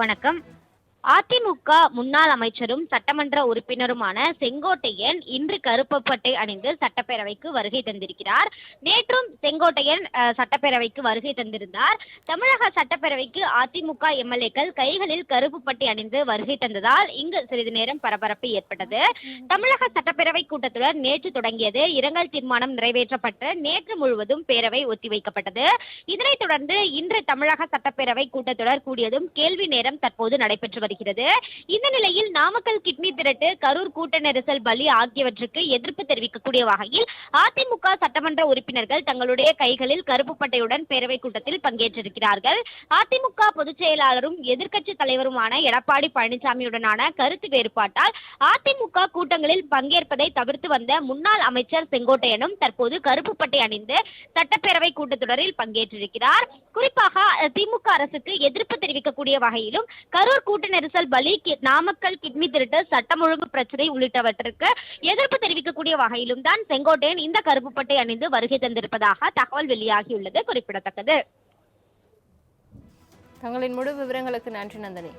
வணக்கம். அதிமுக முன்னாள் அமைச்சரும் சட்டமன்ற உறுப்பினருமான செங்கோட்டையன் இன்று கருப்பப்பட்டை அணிந்து சட்டப்பேரவைக்கு வருகை தந்திருக்கிறார். நேற்றும் செங்கோட்டையன் சட்டப்பேரவைக்கு வருகை தந்திருந்தார். தமிழக சட்டப்பேரவைக்கு அதிமுக எம்எல்ஏக்கள் கைகளில் கருப்பு பட்டை அணிந்து வருகை தந்ததால் இங்கு சிறிது நேரம் பரபரப்பு ஏற்பட்டது. தமிழக சட்டப்பேரவை கூட்டத்தொடர் நேற்று தொடங்கியது. இரங்கல் தீர்மானம் நிறைவேற்றப்பட்டு நேற்று முழுவதும் பேரவை ஒத்திவைக்கப்பட்டது. இதனைத் தொடர்ந்து இன்று தமிழக சட்டப்பேரவை கூட்டத்தொடர் கூடியதும் கேள்வி நேரம் தற்போது நடைபெற்று வருகிறது இந்த நிலையில் நாமக்கல் கிட்னி திரட்டு கரூர் கூட்ட நெரிசல் பலி ஆகியவற்றுக்கு எதிர்ப்பு தெரிவிக்கக்கூடிய வகையில் அதிமுக சட்டமன்ற உறுப்பினர்கள் தங்களுடைய கைகளில் கருப்பு பட்டையுடன் பேரவை கூட்டத்தில் பங்கேற்றிருக்கிறார்கள். அதிமுக பொதுச் செயலாளரும் எதிர்க்கட்சி தலைவருமான எடப்பாடி பழனிசாமியுடனான கருத்து வேறுபாட்டால் அதிமுக கூட்டங்களில் பங்கேற்பதை தவிர்த்து வந்த முன்னாள் அமைச்சர் செங்கோட்டையனும் தற்போது கருப்பு பட்டை அணிந்து சட்டப்பேரவை கூட்டத்தொடரில் பங்கேற்றிருக்கிறார். குறிப்பாக திமுக அரசுக்கு எதிர்ப்பு தெரிவிக்கக்கூடிய வகையிலும் கரூர் கூட்ட நெரிசல் பலி நாமக்கல் கிட்னி திருட்டு சட்டம் ஒழுங்கு பிரச்சனை உள்ளிட்டவற்றிற்கு எதிர்ப்பு தெரிவிக்கக்கூடிய வகையிலும் தான் செங்கோட்டையன் இந்த கருப்பு பட்டை அணிந்து வருகை தந்திருப்பதாக தகவல் வெளியாகியுள்ளது குறிப்பிடத்தக்கது. தங்களின் முழு விவரங்களுக்கு நன்றி நந்தினி.